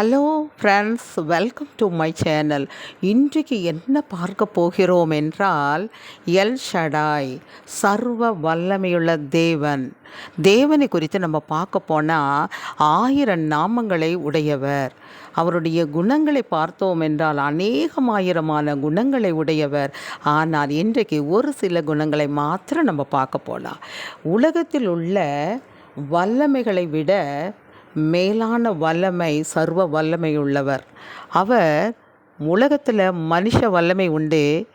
Hello friends welcome to my channel இன்றைக்கு என்ன பார்க்க போகிறோம் என்றால் எல் ஷடாய் சர்வ வல்லமையுள்ள தேவன். தேவனை குறித்து நம்ம பார்க்க போனால் ஆயிரம் நாமங்களை உடையவர். அவருடைய குணங்களை பார்த்தோம் என்றால் அநேகமாயிரமான குணங்களை உடையவர். ஆனால் இன்றைக்கு ஒரு சில குணங்களை மாத்திரம் நம்ம பார்க்க போகலாம் உலகத்தில் உள்ள வல்லமைகளை விட மேலான வல்லமை சர்வ வல்லமை உள்ளவர். அவர் உலகத்தில் மனுஷ வல்லமை உண்டு.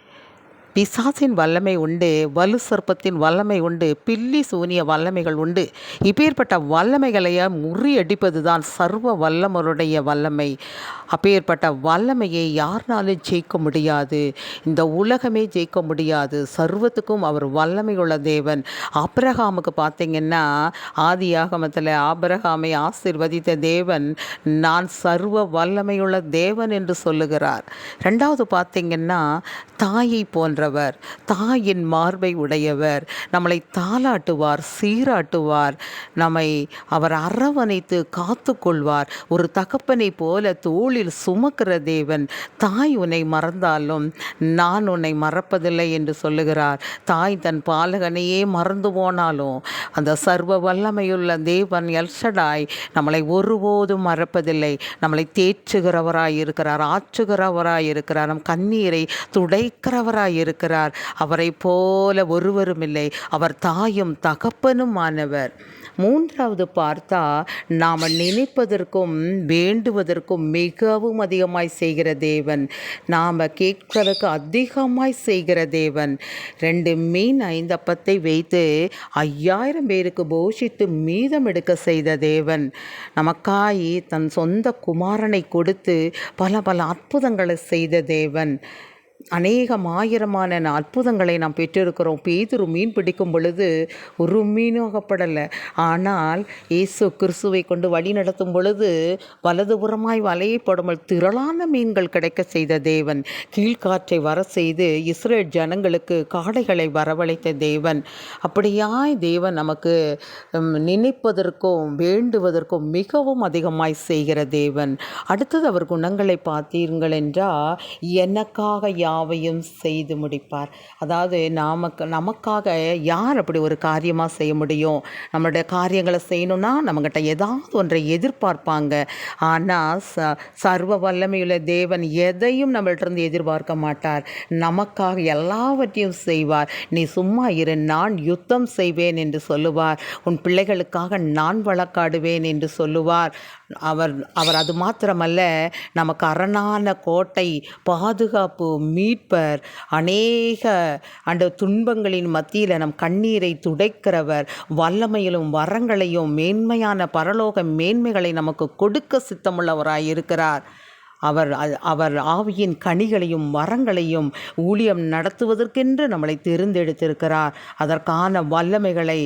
பிசாசின் வல்லமை உண்டு வலு சர்ப்பத்தின் வல்லமை உண்டு பில்லி சூனிய வல்லமைகள் உண்டு. இப்பேற்பட்ட வல்லமைகளைய முறியடிப்பது தான் சர்வ வல்லமருடைய வல்லமை. அப்பேற்பட்ட வல்லமையை யாருனாலும் ஜெயிக்க முடியாது. இந்த உலகமே ஜெயிக்க முடியாது. சர்வத்துக்கும் அவர் வல்லமையுள்ள தேவன். ஆபிரகாமுக்கு பார்த்தீங்கன்னா ஆதி ஆகமத்தில் ஆபரகாமை ஆசிர்வதித்த தேவன் நான் சர்வ வல்லமையுள்ள தேவன் என்று சொல்லுகிறார். ரெண்டாவது பார்த்தீங்கன்னா தாயை போன்றவர் தாயின் மார்பை உடையவர் நம்மளை தாளாட்டுவார் சீராட்டுவார் நம்மை அவர் அரவணைத்து காத்துக்கொள்வார். ஒரு தகப்பனை போல தோளில் சுமக்கிற தேவன் தாய் உன்னை மறந்தாலும் நான் உன்னை மறப்பதில்லை என்று சொல்லுகிறார். தாய் தன் பாலகனையே மறந்து போனாலும் அந்த சர்வ வல்லமையுள்ள தேவன் எல்ஷடாய் நம்மளை ஒருபோதும் மறப்பதில்லை. நம்மளை தேற்றுகிறவராய் இருக்கிறார் ஆற்றுகிறவராய் இருக்கிறார் நம் கண்ணீரை துடைக்கிறவராய் இருக்கிறார் இருக்கிறார் அவரை போல ஒருவரும் இல்லை. அவர் தாயும் தகப்பனும் ஆனவர் மூன்றாவது பார்த்தா நாம் நினைப்பதற்கும் வேண்டுவதற்கும் மிகவும் அதிகமாய் செய்கிற தேவன். நாம் கேட்கறதுக்கு அதிகமாய் செய்கிற தேவன். ரெண்டு மீன் ஐந்தப்பத்தை வைத்து ஐயாயிரம் பேருக்கு போஷித்து மீதம் எடுக்க செய்த தேவன். நமக்காய் தன் சொந்த குமாரனை கொடுத்து பல பல அற்புதங்களை செய்த தேவன். அநேகம் ஆயிரமான அற்புதங்களை நாம் பெற்றிருக்கிறோம். பேதுரு மீன் பிடிக்கும் பொழுது ஒரு மீனாகப்படலை ஆனால் இயேசு கிறிஸ்துவை கொண்டு வழி நடத்தும் பொழுது வலதுபுறமாய் வலையை போடாமல் திரளான மீன்கள் கிடைக்க செய்த தேவன். கீழ்காற்றை வர செய்து இஸ்ரேல் ஜனங்களுக்கு காடைகளை வரவழைத்த தேவன். அப்படியாய் தேவன் நமக்கு நினைப்பதற்கும் வேண்டுவதற்கும் மிகவும் அதிகமாய் செய்கிற தேவன். அடுத்தது அவர் குணங்களை பார்த்தீர்கள் என்றால் எனக்காக யாவையும் செய்து முடிப்பார். அதாவது நமக்கு நமக்காக யார் அப்படி ஒரு காரியமாக செய்ய முடியும்? நம்மளுடைய காரியங்களை செய்யணும்னா நம்மக்கிட்ட ஏதாவது ஒன்றை எதிர்பார்ப்பாங்க. ஆனால் ச சர்வ வல்லமையுள்ள தேவன் எதையும் நம்மள்கிட்ட இருந்து எதிர்பார்க்க மாட்டார். நமக்காக எல்லாவற்றையும் செய்வார். நீ சும்மா இரு நான் யுத்தம் செய்வேன் என்று சொல்லுவார். உன் பிள்ளைகளுக்காக நான் வழக்காடுவேன் என்று சொல்லுவார். அவர் அவர் அது மாத்திரமல்ல நமக்கு அரணான கோட்டை பாதுகாப்பு மீட்பர். அநேக அந்த துன்பங்களின் மத்தியில் நம் கண்ணீரை துடைக்கிறவர். வல்லமையிலும் வரங்களையும் மேன்மையான பரலோக மேன்மைகளை நமக்கு கொடுக்க சித்தமுள்ளவராய் இருக்கிறார். அவர் அவர் ஆவியின் கனிகளையும் மரங்களையும் ஊழியம் நடத்துவதற்கென்று நம்மளை தேர்ந்தெடுத்திருக்கிறார். அதற்கான வல்லமைகளை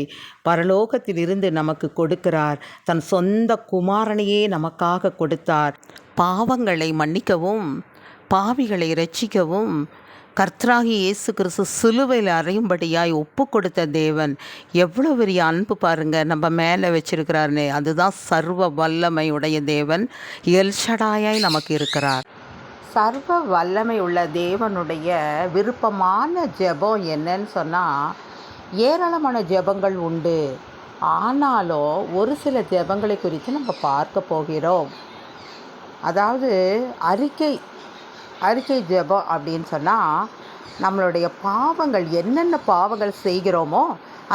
பரலோகத்திலிருந்து நமக்கு கொடுக்கிறார். தன் சொந்த குமாரனையே நமக்காக கொடுத்தார். பாவங்களை மன்னிக்கவும். பாவிகளை ரட்சிக்கவும் கர்த்தராகி இயேசு கிறிஸ்து சிலுவையில் அறையும்படியாய் ஒப்பு கொடுத்த தேவன். எவ்வளோ பெரிய அன்பு பாருங்க. நம்ம மேலே வச்சிருக்கிறாருன்னு அதுதான் சர்வ வல்லமையுடைய தேவன். எல்ஷடாயாய் நமக்கு இருக்கிறார். சர்வ வல்லமை உள்ள தேவனுடைய விருப்பமான ஜெபம் என்னன்னு சொன்னால் ஏராளமான ஜெபங்கள் உண்டு. ஆனாலும் ஒரு சில ஜெபங்களை குறித்து நம்ம பார்க்க போகிறோம். அதாவது அறிக்கை அறிக்கை ஜெபம் அப்படின்னு சொன்னால் நம்மளுடைய பாவங்கள் என்னென்ன பாவங்கள் செய்கிறோமோ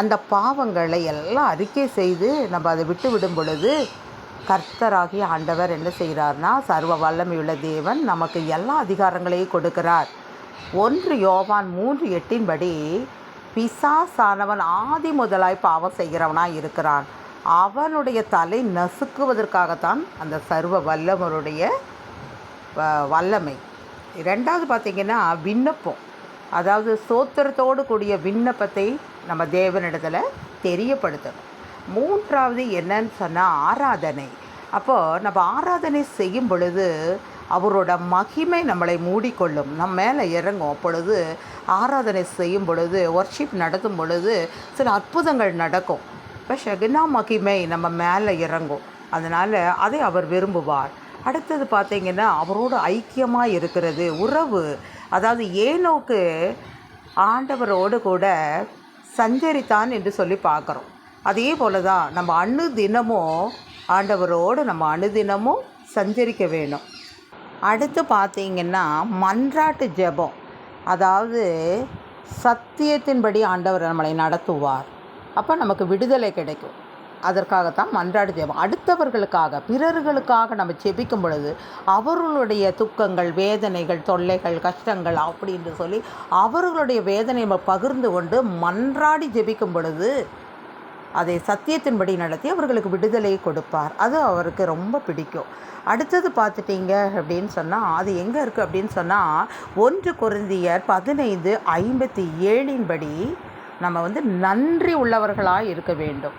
அந்த பாவங்களை எல்லாம் அறிக்கை செய்து நம்ம அதை விட்டு விடும் பொழுது கர்த்தராகிய ஆண்டவர் என்ன செய்கிறார்னா சர்வ வல்லமையுள்ள தேவன் நமக்கு எல்லா அதிகாரங்களையும் கொடுக்கிறார். ஒன்று யோவான் மூன்று எட்டின்படி பிசாசானவன் ஆதி முதலாய் பாவம் செய்கிறவனாக இருக்கிறான். அவனுடைய தலை நசுக்குவதற்காகத்தான் அந்த சர்வ வல்லவருடைய வல்லமை. ரெண்டாவது பார்த்திங்கன்னா விண்ணப்பம். அதாவது சோத்திரத்தோடு கூடிய விண்ணப்பத்தை நம்ம தேவனிடத்தில் தெரியப்படுத்தணும். மூன்றாவது என்னன்னு சொன்னால் ஆராதனை. அப்போது நம்ம ஆராதனை செய்யும் பொழுது அவரோட மகிமை நம்மளை மூடிக்கொள்ளும். நம்ம மேலே இறங்கும் அப்பொழுது ஆராதனை செய்யும் பொழுது ஒர்ஷிப் நடத்தும் பொழுது சில அற்புதங்கள் நடக்கும். இப்போ ஷெகினா மகிமை நம்ம மேலே இறங்கும். அதனால் அதை அவர் விரும்புவார். அடுத்தது பார்த்தீங்கன்னா அவரோடு ஐக்கியமாக இருக்கிறது. உறவு. அதாவது ஏனோக்கு ஆண்டவரோடு கூட சஞ்சரித்தான் என்று சொல்லி பார்க்குறோம். அதே போல தான் நம்ம அணு தினமும் ஆண்டவரோடு நம்ம அணுதினமும் சஞ்சரிக்க வேணும் அடுத்து பார்த்தீங்கன்னா மன்றாட்டு ஜெபம். அதாவது சத்தியத்தின்படி ஆண்டவர் நம்மளை நடத்துவார். அப்போ நமக்கு விடுதலை கிடைக்கும். அதற்காகத்தான் மன்றாடி ஜெபம். அடுத்தவர்களுக்காக பிறர்களுக்காக நம்ம ஜெபிக்கும் பொழுது அவர்களுடைய துக்கங்கள் வேதனைகள் தொல்லைகள் கஷ்டங்கள் அப்படின்னு சொல்லி அவர்களுடைய வேதனையை நம்ம பகிர்ந்து கொண்டு மன்றாடி ஜெபிக்கும் பொழுது அதை சத்தியத்தின்படி நடத்தி அவர்களுக்கு விடுதலை கொடுப்பார். அது அவருக்கு ரொம்ப பிடிக்கும். அடுத்தது பார்த்துட்டீங்க அப்படின்னு சொன்னால் அது எங்கே இருக்குது அப்படின்னு சொன்னால் ஒன்று குருந்தியர் பதினைந்து ஐம்பத்தி ஏழின்படி நம்ம வந்து நன்றி உள்ளவர்களாக இருக்க வேண்டும்.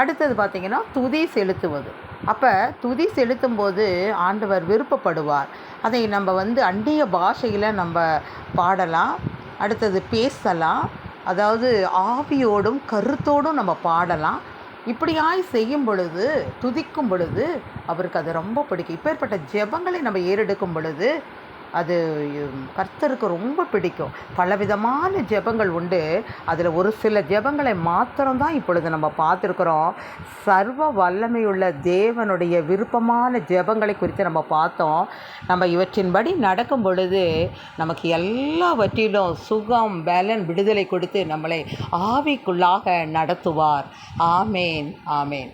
அடுத்தது பார்த்திங்கன்னா துதி செலுத்துவது. அப்போ துதி செலுத்தும் போது ஆண்டவர் விருப்பப்படுவார். அதை நம்ம வந்து அந்நிய பாஷையில் நம்ம பாடலாம். அடுத்தது பேசலாம். அதாவது ஆவியோடும் கருத்தோடும் நம்ம பாடலாம். இப்படியாய் செய்யும் பொழுது துதிக்கும் பொழுது அவருக்கு அது ரொம்ப பிடிக்கும். இப்பேற்பட்ட ஜெபங்களை நம்ம ஏறெடுக்கும் பொழுது அது கர்த்தருக்கு ரொம்ப பிடிக்கும். பலவிதமான ஜெபங்கள் உண்டு. அதில் ஒரு சில ஜெபங்களை மாத்திரம்தான் இப்பொழுது நம்ம பார்த்துருக்குறோம். சர்வ வல்லமையுள்ள தேவனுடைய விருப்பமான ஜெபங்களை குறித்து நம்ம பார்த்தோம். நம்ம இவற்றின்படி நடக்கும் பொழுது நமக்கு எல்லாவற்றிலும் சுகம் பலன் விடுதலை கொடுத்து நம்மளை ஆவிக்குள்ளாக நடத்துவார். ஆமேன் ஆமேன்.